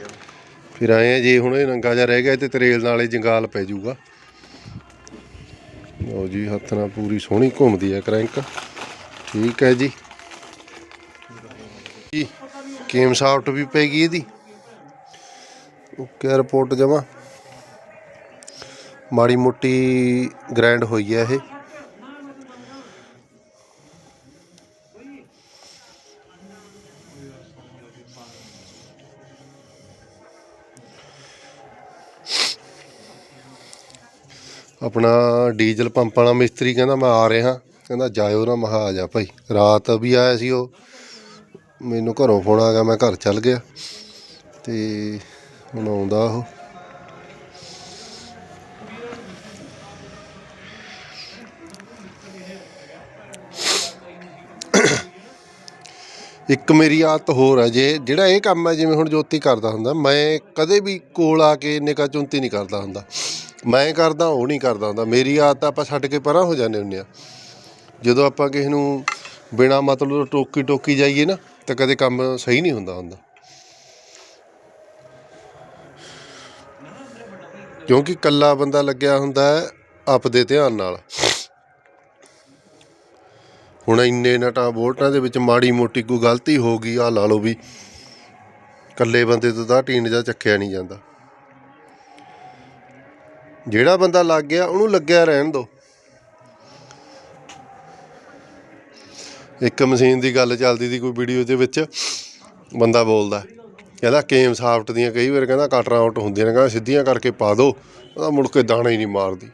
ਫਿਰ ਆਏ ਆ ਜੇ ਹੁਣ ਇਹ ਨੰਗਾ ਜਿਹਾ ਰਹਿ ਗਿਆ ਤੇ ਤਰੇਲ ਨਾਲੇ ਜੰਗਾਲ ਪੈ ਜਾਊਗਾ। ਲਓ ਜੀ, ਹੱਥ ਨਾਲ ਪੂਰੀ ਸੋਹਣੀ ਘੁੰਮਦੀ ਹੈ ਕ੍ਰੈਂਕ। ਠੀਕ ਹੈ ਜੀ। ਜੀ। ਕੇਮ ਸਾਫਟ ਵੀ ਪੈ ਗਈ ਇਹਦੀ। ਓਕੇ, ਰਿਪੋਰਟ ਜਮਾ। ਮਾੜੀ ਮੋਟੀ ਗ੍ਰੈਂਡ ਹੋਈ ਹੈ ਇਹ। ਆਪਣਾ ਡੀਜ਼ਲ ਪੰਪ ਵਾਲਾ ਮਿਸਤਰੀ ਕਹਿੰਦਾ, ਮੈਂ ਆ ਰਿਹਾ। ਕਹਿੰਦਾ, ਜਾਇਓ ਨਾ ਮਹਾ ਆ ਜਾ ਭਾਈ। ਰਾਤ ਵੀ ਆਇਆ ਸੀ ਉਹ। ਮੈਨੂੰ ਘਰੋਂ ਫੋਨ ਆ ਗਿਆ, ਮੈਂ ਘਰ ਚੱਲ ਗਿਆ ਤੇ ਹੁਣ ਆਉਂਦਾ ਉਹ। ਇੱਕ ਮੇਰੀ ਆਦਤ ਹੋਰ ਹੈ ਜੇ, ਜਿਹੜਾ ਇਹ ਕੰਮ ਹੈ, ਜਿਵੇਂ ਹੁਣ ਜੋਤੀ ਕਰਦਾ ਹੁੰਦਾ, ਮੈਂ ਕਦੇ ਵੀ ਕੋਲ ਆ ਕੇ ਨਿਕਾ ਚੁੰਤੀ ਨਹੀਂ ਕਰਦਾ ਹੁੰਦਾ। ਮੈਂ ਕਰਦਾ, ਉਹ ਨਹੀਂ ਕਰਦਾ ਹੁੰਦਾ। ਮੇਰੀ ਆਦਤ ਆਪਾਂ ਛੱਡ ਕੇ ਪਰਾਂ ਹੋ ਜਾਂਦੇ ਹੁੰਦੇ ਆ। ਜਦੋਂ ਆਪਾਂ ਕਿਸੇ ਨੂੰ ਬਿਨਾ ਮਤਲਬ ਤੋਂ ਟੋਕੀ ਟੋਕੀ ਜਾਈਏ ਨਾ ਤਾਂ ਕਦੇ ਕੰਮ ਸਹੀ ਨਹੀਂ ਹੁੰਦਾ ਹੁੰਦਾ। ਕਿਉਂਕਿ ਕੱਲਾ ਬੰਦਾ ਲੱਗਿਆ ਹੁੰਦਾ ਆਪਦੇ ਧਿਆਨ ਨਾਲ। ਹੁਣ ਇੰਨੇ ਨਟਾਂ ਬੋਲਟਾਂ ਦੇ ਵਿੱਚ ਮਾੜੀ ਮੋਟੀ ਕੋਈ ਗਲਤੀ ਹੋ ਗਈ ਆ ਲਾ ਲਓ ਵੀ ਕੱਲੇ ਬੰਦੇ ਤੋਂ ਤਾਂ ਟੀਨ ਜਾ ਚੱਕਿਆ ਨਹੀਂ ਜਾਂਦਾ। ਜਿਹੜਾ ਬੰਦਾ ਲੱਗ ਗਿਆ ਉਹਨੂੰ ਲੱਗਿਆ ਰਹਿਣ ਦਿਓ ਇੱਕ ਮਸ਼ੀਨ ਦੀ ਗੱਲ ਚੱਲਦੀ ਸੀ ਕੋਈ ਵੀਡੀਓ ਦੇ ਵਿੱਚ, ਬੰਦਾ ਬੋਲਦਾ, ਕਹਿੰਦਾ ਕੇਮ ਸਾਫਟ ਦੀਆਂ ਕਈ ਵਾਰ ਕਹਿੰਦਾ ਕਟਰ ਆਊਟ ਹੁੰਦੀਆਂ ਨੇ, ਕਹਿੰਦਾ ਸਿੱਧੀਆਂ ਕਰਕੇ ਪਾ ਦਿਓ ਉਹਦਾ ਮੁੜ ਕੇ ਦਾਣਾ ਹੀ ਨਹੀਂ ਮਾਰਦੀ।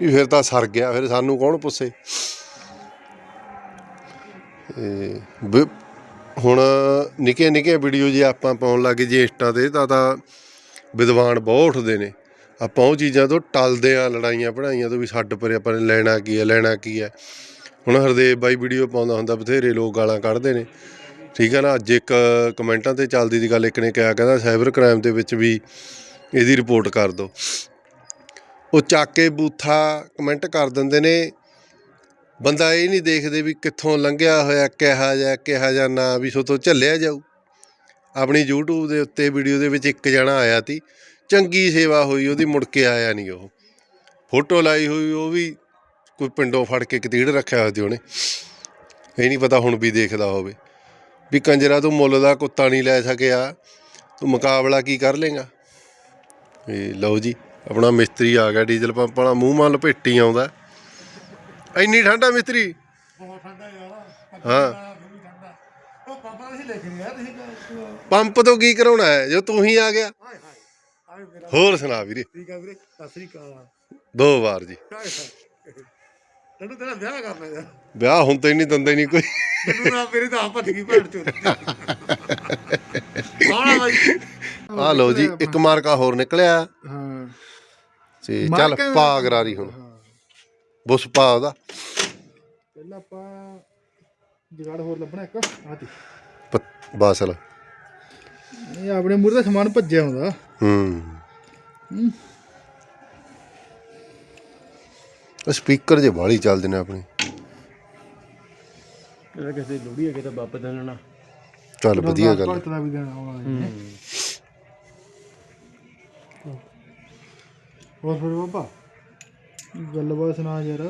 ਵੀ ਫਿਰ ਤਾਂ ਸਰ ਗਿਆ, ਫਿਰ ਸਾਨੂੰ ਕੌਣ ਪੁੱਛੇ? ਤੇ ਹੁਣ ਨਿੱਕੇ ਨਿੱਕੇ ਵੀਡੀਓ ਜੇ ਆਪਾਂ ਪਾਉਣ ਲੱਗੇ ਜੇ ਇੰਸਟਾ ਤੇ, ਤਾਂ ਤਾਂ ਵਿਦਵਾਨ ਬਹੁਤ ਉੱਠਦੇ ਨੇ। ਆਪਾਂ ਉਹ ਚੀਜ਼ਾਂ ਤੋਂ ਟਲਦੇ ਆ ਲੜਾਈਆਂ ਪੜਾਈਆਂ ਤੋਂ ਵੀ ਛੱਡ ਪਰੇ, ਆਪਾਂ ਨੇ ਲੈਣਾ ਕੀ ਹੈ, ਲੈਣਾ ਕੀ ਹੈ। ਹੁਣ ਹਰਦੇਵ ਬਾਈ ਵੀਡੀਓ ਪਾਉਂਦਾ ਹੁੰਦਾ, ਬਥੇਰੇ ਲੋਕ ਗਾਲਾਂ ਕੱਢਦੇ ਨੇ। ਠੀਕ ਹੈ ਨਾ, ਅੱਜ ਇੱਕ ਕਮੈਂਟਾਂ ਤੇ ਚੱਲਦੀ ਦੀ ਗੱਲ, ਇੱਕ ਨੇ ਕਿਹਾ, ਕਹਿੰਦਾ ਸਾਈਬਰ ਕ੍ਰਾਈਮ ਦੇ ਵਿੱਚ ਵੀ ਇਹਦੀ ਰਿਪੋਰਟ ਕਰ ਦਿਓ ਉਹ ਚੱਕ ਕੇ ਬੂਥਾ ਕਮੈਂਟ ਕਰ ਦਿੰਦੇ ਨੇ, ਬੰਦਾ ਇਹ ਨਹੀਂ ਦੇਖਦੇ ਵੀ ਕਿੱਥੋਂ ਲੰਘਿਆ ਹੋਇਆ, ਕਿਹਾ ਜਾਂ, ਕਿਹਾ ਜਾ ਨਾ, ਵੀ ਸੋ ਤੋਂ ਝੱਲਿਆ ਜਾਊ। ਆਪਣੀ YouTube ਦੇ ਉੱਤੇ ਵੀਡੀਓ ਦੇ ਵਿੱਚ ਇੱਕ ਜਣਾ ਆਇਆ ਤੀ, ਚੰਗੀ ਸੇਵਾ ਹੋਈ, ਉਹਦੀ ਮੁੜ ਕੇ ਆਇਆ ਨਹੀਂ ਉਹ। ਫੋਟੋ ਲਾਈ ਹੋਈ, ਉਹ ਵੀ ਕੋਈ ਪਿੰਡੋਂ ਫੜ ਕੇ ਕਤੀੜ ਰੱਖਿਆ ਹੋਇਆ ਸੀ ਉਹਨੇ। ਇਹ ਨਹੀਂ ਪਤਾ ਹੁਣ ਵੀ ਦੇਖਦਾ ਹੋਵੇ। ਵੀ ਕੰਜਰਾ ਤੂੰ ਮੁੱਲ ਦਾ ਕੁੱਤਾ ਨਹੀਂ ਲੈ ਸਕਿਆ ਤੂੰ ਮੁਕਾਬਲਾ ਕੀ ਕਰ ਲੇਗਾ ਇਹ ਲਓ ਜੀ ਆਪਣਾ ਮਿਸਤਰੀ ਆ ਗਿਆ ਡੀਜ਼ਲ ਪੰਪ ਵਾਲਾ ਮੂੰਹ ਮਾਂ ਲਪੇਟੀ ਆਉਂਦਾ। ਇੰਨੀ ਠੰਡਾ ਮਿਸਤਰੀ? ਬਹੁਤ ਠੰਡਾ ਯਾਰ ਹਾਂ। ਉਹ ਪਾਪਾ ਤੁਸੀਂ ਤੋਂ ਕੀ ਕਰਾਉਣਾ ਹੈ ਜੋ ਤੂੰ ਹੀ ਆ ਗਿਆ? ਹੋਰ ਸੁਣਾ ਵੀਰੇ। ਠੀਕ ਆ ਵੀਰੇ ਸਤਿ ਸ੍ਰੀ ਅਕਾਲ। ਦੋ ਵਾਰ ਜੀ। ਤੈਨੂੰ ਤੇਰਾ ਵਿਆਹ ਕਰਨਾ ਯਾਰ। ਵਿਆਹ ਹੁਣ ਤਾਂ ਹੀ ਨਹੀਂ ਦਿੰਦੇ ਨਹੀਂ ਕੋਈ। ਮੈਨੂੰ ਨਾ ਮੇਰੀ ਤਾਂ ਆਪ ਭੱਜ ਗਈ ਭੈਣ ਚੋਦ। ਕੌਣ ਆ ਬਾਈ। ਆ ਲਓ ਜੀ ਇੱਕ ਮਾਰਕਾ ਹੋਰ ਨਿਕਲਿਆ। ਹਾਂ। ਤੇ ਚੱਲ ਮਾਰਕਾ- ਪਾ ਗਰਾਰੀ ਹੁਣ। ਬੁੱਸ ਪਾ ਉਹਦਾ। ਪਹਿਲਾਂ ਆਪਾਂ ਜਗਾੜ ਹੋਰ ਲੱਭਣਾ ਇੱਕ। ਆ ਤੀ ਪ- ਬਾਸਲ ਇਹ ਆਪਣੇ ਮੂਹਰੇ ਦਾ ਸਮਾਨ ਭੱਜਿਆ ਹੁੰਦਾ ਹੂੰ। ਸਪੀਕਰ ਜੇ ਬਾਹਲੀ ਚੱਲਦੇ ਨੇ ਆਪਣੇ। ਇਹਦਾ ਕਿਸੇ ਲੋੜੀ ਹੈ ਕਿਤੇ ਬੱਪ ਦੇਣਾ। ਚੱਲ ਵਧੀਆ ਗੱਲ ਭਗਤ ਦਾ ਵੀ ਦੇਣਾ ਆਉਣਾ ਹੈ। ਹੋਰ ਫਿਰ ਬਾਬਾ ਗੱਲਬਾਤ ਸੁਣਾ ਯਾਰ।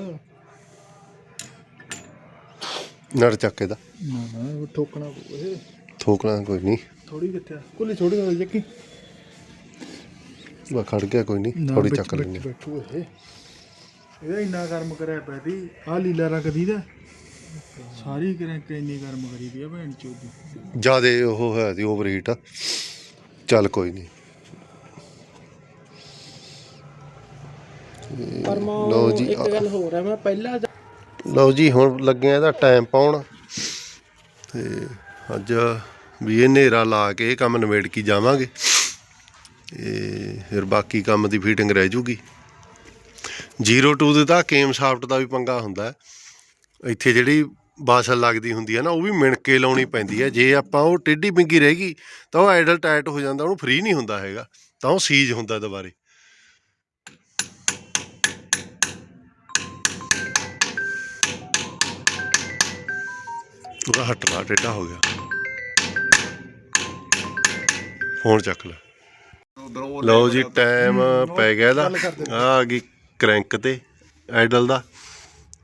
ਨੜ ਚੱਕੇ ਦਾ ਨਾ ਨਾ ਉਹ ਠੋਕਣਾ ਪਊ ਇਹ। ਥੋਕਣਾ ਕੋਈ ਨਹੀਂ ਥੋੜੀ ਕਿੱਥੇ ਆ? ਕੁੱਲੀ ਥੋੜੀ ਹੋ ਜੱਕੀ ਬਾ ਖੜ ਗਿਆ ਕੋਈ ਨਹੀਂ ਨਾ, ਥੋੜੀ ਚੱਕ ਵਿੱਚ ਲੈਂਦੇ ਬੈਠੂ ਇਹ। ਇਹਦਾ ਇੰਨਾ ਗਰਮ ਕਰਿਆ ਪਿਆ ਦੀ ਆ ਲੀਲਾ ਰੰਗ ਦੀ ਦਾ। ਸਾਰੀ ਕਰੰਕ ਇੰਨੀ ਗਰਮ ਕਰੀ ਦੀ ਆ ਭੈਣ ਚੋਦੀ ਜਿਆਦੇ ਉਹ ਹੈ ਦੀ ਓਵਰ ਹੀਟ ਚੱਲ ਕੋਈ ਨਹੀਂ ਪਰ ਲਓ ਜੀ, ਇੱਕ ਗੱਲ ਹੋਰ ਹੈ ਮੈਂ ਪਹਿਲਾਂ ਲਓ ਜੀ ਹੁਣ ਲੱਗਿਆ ਇਹਦਾ ਟਾਈਮ ਪਾਉਣ। ਤੇ ਅੱਜ ਵੀ ਇਹ ਹਨੇਰਾ ਲਾ ਕੇ ਇਹ ਕੰਮ ਨਿਬੇੜ ਕੇ ਜਾਵਾਂਗੇ। ਤੇ ਫਿਰ ਬਾਕੀ ਕੰਮ ਦੀ ਫੀਟਿੰਗ ਰਹਿ ਜੂਗੀ। 02 ਦੇ ਤਾਂ ਕੇਮ ਸਾਫਟ ਦਾ ਵੀ ਪੰਗਾ ਹੁੰਦਾ। ਇੱਥੇ ਜਿਹੜੀ ਬਾਸਲ ਲੱਗਦੀ ਹੁੰਦੀ ਹੈ ਨਾ ਉਹ ਵੀ ਮਿਣ ਕੇ ਲਾਉਣੀ ਪੈਂਦੀ ਹੈ। ਜੇ ਆਪਾਂ ਉਹ ਟੇਢੀ ਪਿੰਗੀ ਰਹਿ ਗਈ ਤਾਂ ਉਹ ਆਈਡਲ ਟਾਈਟ ਹੋ ਜਾਂਦਾ ਉਹਨੂੰ ਫ੍ਰੀ ਨਹੀਂ ਹੁੰਦਾ ਹੈਗਾ ਤਾਂ ਉਹ ਸੀਜ ਹੁੰਦਾ ਦੁਬਾਰੇ। ਉਹਦਾ ਹਟਣਾ ਟੇਢਾ ਹੋ ਗਿਆ। ਫੋਨ ਚੱਕ ਲੈ। ਲਓ ਜੀ ਟਾਈਮ ਪੈ ਗਿਆ ਆ ਆ ਗਈ ਕਰੈਂਕ ਤੇ, ਐਡਲ ਦਾ।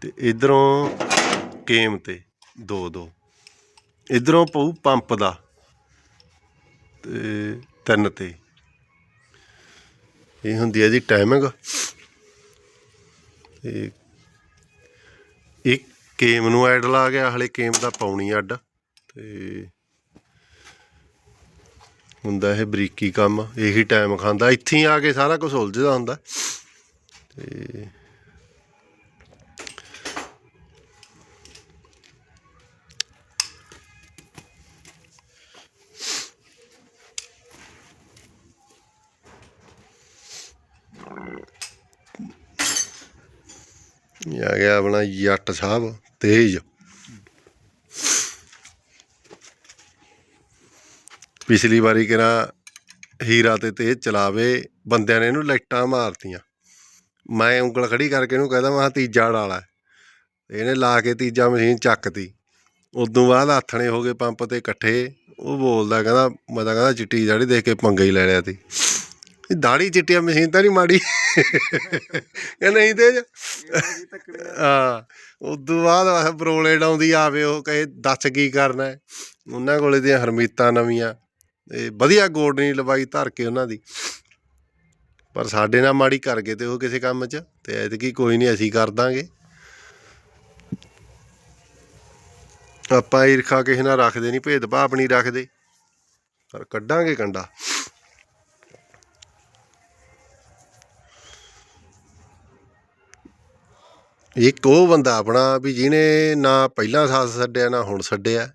ਤੇ ਇਧਰੋਂ ਕੇਮ ਤੇ, ਦੋ ਦੋ। ਇਧਰੋਂ ਪਊ ਪੰਪ ਦਾ ਤੇ ਤਿੰਨ ਤੇ। ਇਹ ਹੁੰਦੀ ਹੈ ਜੀ ਟਾਈਮਿੰਗ ਤੇ ਇੱਕ ਕੇਮ ਨੂੰ ਐਡਲ ਆ ਗਿਆ, ਹਲੇ ਕੇਮ ਦਾ ਪਾਉਣੀ ਅੱਡ। ਤੇ ਹੁੰਦਾ ਇਹ ਬਰੀਕੀ ਕੰਮ, ਇਹੀ ਟਾਈਮ ਖਾਂਦਾ। ਇੱਥੇ ਹੀ ਆ ਕੇ ਸਾਰਾ ਕੁਝ ਉਲਝਦਾ ਹੁੰਦਾ। ਤੇ ਇਹ ਆ ਗਿਆ ਆਪਣਾ ਜੱਟ ਸਾਹਿਬ, ਤੇਜ। ਪਿਛਲੀ ਵਾਰੀ ਕਿਹੜਾ ਹੀਰਾ ਤੇ ਤੇਜ ਚਲਾਵੇ, ਬੰਦਿਆਂ ਨੇ ਇਹਨੂੰ ਲਾਈਟਾਂ ਮਾਰਤੀਆਂ। ਮੈਂ ਉਂਗਲ ਖੜੀ ਕਰਕੇ ਇਹਨੂੰ ਕਹਿੰਦਾ, ਮੈਂ ਕਿਹਾ ਤੀਜਾ ਡਾਲਾ ਇਹਨੇ ਲਾ ਕੇ ਤੀਜਾ ਮਸ਼ੀਨ ਚੱਕਤੀ ਉਦੋਂ ਬਾਅਦ ਆਥਣੇ ਹੋ ਗਏ ਪੰਪ ਤੇ ਇਕੱਠੇ। ਉਹ ਬੋਲਦਾ ਕਹਿੰਦਾ, ਮੈਂ ਤਾਂ ਕਹਿੰਦਾ ਚਿੱਟੀ ਦਾੜੀ ਦੇਖ ਕੇ ਪੰਗਾ ਹੀ ਲੈ ਲਿਆ ਤੀ। ਇਹ ਦਾੜੀ ਚਿੱਟੀਆ ਮਸ਼ੀਨ ਤਾਂ ਨਹੀਂ ਮਾੜੀ। ਇਹ ਨਹੀਂ ਤੇਜ ਹਾਂ। ਉਦੋਂ ਬਾਅਦ ਆਹ ਬਰੋਲੇ ਡਾਉਂਦੀ ਆਵੇ ਉਹ, ਕਹੇ ਦੱਸ ਕੀ ਕਰਨਾ ਉਹਨਾਂ ਕੋਲੇ ਦੀਆਂ ਹਰਮੀਤਾਂ ਨਵੀਆਂ। ਤੇ ਵਧੀਆ ਗੋਡ ਨਹੀਂ ਲਵਾਈ ਧਰ ਕੇ ਉਹਨਾਂ ਦੀ। ਪਰ ਸਾਡੇ ਨਾਲ ਮਾੜੀ ਕਰ ਗਏ ਤੇ ਉਹ ਕਿਸੇ ਕੰਮ 'ਚ ਤੇ ਐਤਕੀ ਕੋਈ ਨਹੀਂ, ਅਸੀਂ ਕਰ ਦਾਂਗੇ। ਆਪਾਂ ਈਰਖਾ ਕਿਸੇ ਨਾਲ ਰੱਖਦੇ ਨਹੀਂ, ਭੇਦਭਾਵ ਨਹੀਂ ਰੱਖਦੇ। ਪਰ ਕੱਢਾਂਗੇ ਕੰਡਾ। ਇੱਕ ਉਹ ਬੰਦਾ ਆਪਣਾ ਵੀ ਜਿਹਨੇ ਨਾ ਪਹਿਲਾਂ ਸਾਥ ਛੱਡਿਆ, ਨਾ ਹੁਣ ਛੱਡਿਆ।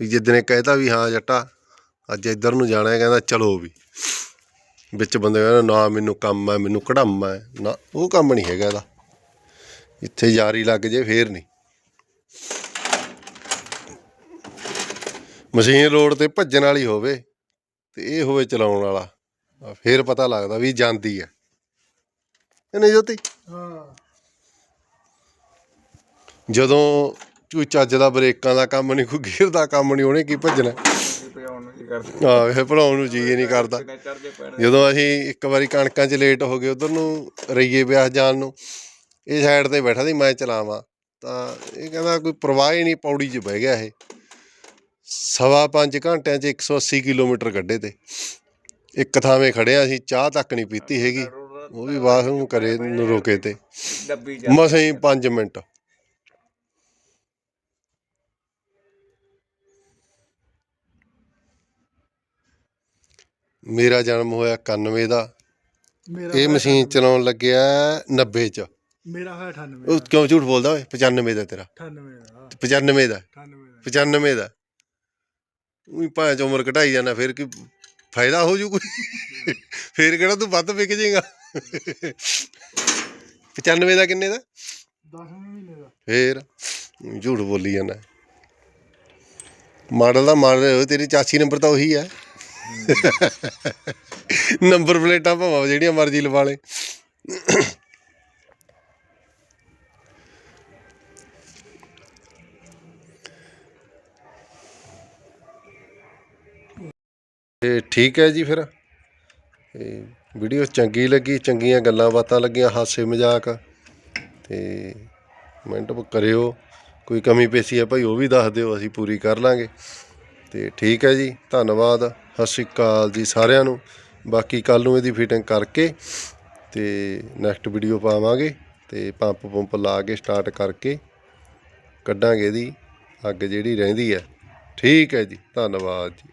ਵੀ ਜਿੱਦਨੇ ਕਹਿਤਾ ਵੀ ਹਾਂ ਜੱਟਾ, ਅੱਜ ਇੱਧਰ ਨੂੰ ਜਾਣਾ ਹੈ, ਕਹਿੰਦਾ ਚਲੋ ਵੀ। ਵਿੱਚ ਬੰਦੇ ਕਹਿੰਦਾ ਨਾ ਮੈਨੂੰ ਕੰਮ ਹੈ ਮੈਨੂੰ ਕਢਾਮਾ ਹੈ। ਨਾ ਉਹ ਕੰਮ ਨਹੀਂ ਹੈਗਾ ਇਹਦਾ। ਇੱਥੇ ਯਾਰੀ ਲੱਗ ਜੇ ਫੇਰ ਨਹੀਂ। ਮਸ਼ੀਨ ਰੋਡ ਤੇ ਭੱਜਣ ਵਾਲੀ ਹੋਵੇ ਤੇ ਇਹ ਹੋਵੇ ਚਲਾਉਣ ਵਾਲਾ ਫੇਰ ਪਤਾ ਲੱਗਦਾ ਵੀ ਜਾਂਦੀ ਹੈ। ਇਹ ਨਹੀਂ ਜੋਤੀ? ਹਾਂ। ਜਦੋਂ ਕੋਈ ਚੱਜ ਦਾ ਬ੍ਰੇਕਾਂ ਦਾ ਕੰਮ ਨਹੀਂ ਕੋਈ ਗੇਅਰ ਦਾ ਕੰਮ ਨਹੀਂ ਉਹਨੇ ਕੀ ਭੱਜਣਾ? ਆਹ ਇਹ ਭਰਾਉਣ ਨੂੰ ਜੀ ਨਹੀਂ ਕਰਦਾ। ਜਦੋਂ ਅਸੀਂ ਇੱਕ ਵਾਰੀ ਕਣਕਾਂ 'ਚ ਲੇਟ ਹੋ ਗਏ ਉਧਰ ਨੂੰ ਰਈਏ ਵਿਆਹ ਜਾਣ ਨੂੰ ਇਹ ਸਾਈਡ ਤੇ ਬੈਠਾ ਸੀ ਮੈਂ ਚਲਾਵਾਂ। ਤਾਂ ਇਹ ਕਹਿੰਦਾ ਕੋਈ ਪਰਵਾਹ ਹੀ ਨਹੀਂ ਪੌੜੀ 'ਚ ਬਹਿ ਗਿਆ ਇਹ। ਸਵਾ ਪੰਜ ਘੰਟਿਆਂ 'ਚ 180 ਕਿਲੋਮੀਟਰ ਕੱਢੇ ਤੇ। ਇੱਕ ਥਾਵੇਂ ਖੜਿਆ ਸੀ ਚਾਹ ਤੱਕ ਨਹੀਂ ਪੀਤੀ ਹੈਗੀ। ਉਹ ਵੀ ਬਾਥਰੂਮ ਕਰੇ ਨੂੰ ਰੋਕੇ ਤੇ। ਮਸਾਂ ਹੀ 5 ਮਿੰਟ। ਮੇਰਾ ਜਨਮ ਹੋਇਆ 91 ਦਾ। ਮੇਰਾ ਇਹ ਮਸ਼ੀਨ ਚਲਾਉਣ ਲੱਗਿਆ 90 ਚ। ਮੇਰਾ ਹੈ 98 ਉਹ ਕਿਉਂ ਝੂਠ ਬੋਲਦਾ ਓਏ? 95 ਦਾ ਤੇਰਾ। 98 ਦਾ। 95 ਦਾ। 98 ਦਾ। 95 ਦਾ। ਉਹੀ ਭਾਂ ਚ ਉਮਰ ਘਟਾਈ ਜਾਂਦਾ ਫਿਰ ਕੀ ਫਾਇਦਾ ਹੋ ਜੂ ਕੋਈ? ਫਿਰ ਕਿਹੜਾ ਤੂੰ ਵੱਧ ਵਿਕ ਜਾਏਗਾ 95 ਦਾ ਕਿੰਨੇ ਦਾ? 10ਵੇਂ ਮਹੀਨੇ ਦਾ। ਫੇਰ ਝੂਠ ਬੋਲੀ ਜਾਂਦਾ। ਮਾਡਲ ਦਾ ਮਾਡਲ ਤੇਰੀ ਚਾਚੀ ਨੰਬਰ ਤਾਂ ਉਹੀ ਹੈ। ਨੰਬਰ ਪਲੇਟਾਂ ਭਾਵੇਂ, ਜਿਹੜੀਆਂ ਮਰਜ਼ੀ ਲਵਾ ਲੇ। ਤੇ ਠੀਕ ਹੈ ਜੀ ਫਿਰ। ਤੇ ਵੀਡੀਓ ਚੰਗੀ ਲੱਗੀ, ਚੰਗੀਆਂ ਗੱਲਾਂ ਬਾਤਾਂ ਲੱਗੀਆਂ, ਹਾਸੇ ਮਜ਼ਾਕ। ਤੇ ਕਮੈਂਟ ਕਰਿਓ, ਕੋਈ ਕਮੀ ਪੇਸ਼ੀ ਹੈ ਭਾਈ, ਉਹ ਵੀ ਦੱਸ ਦਿਓ, ਅਸੀਂ ਪੂਰੀ ਕਰ ਲਾਂਗੇ। ਤੇ ਠੀਕ ਹੈ ਜੀ, ਧੰਨਵਾਦ। ਸਤਿ ਸ਼੍ਰੀ ਅਕਾਲ ਜੀ ਸਾਰਿਆਂ ਨੂੰ। ਬਾਕੀ ਕੱਲ ਨੂੰ ਇਹਦੀ ਫਿਟਿੰਗ ਕਰਕੇ ਤੇ ਨੈਕਸਟ ਵੀਡੀਓ ਪਾਵਾਂਗੇ ਤੇ ਪੰਪ ਪੰਪ ਲਾ ਕੇ ਸਟਾਰਟ ਕਰਕੇ ਕੱਢਾਂਗੇ ਇਹਦੀ। ਅੱਗ ਜਿਹੜੀ ਰਹਿੰਦੀ ਹੈ। ਠੀਕ ਹੈ ਜੀ, ਧੰਨਵਾਦ ਜੀ।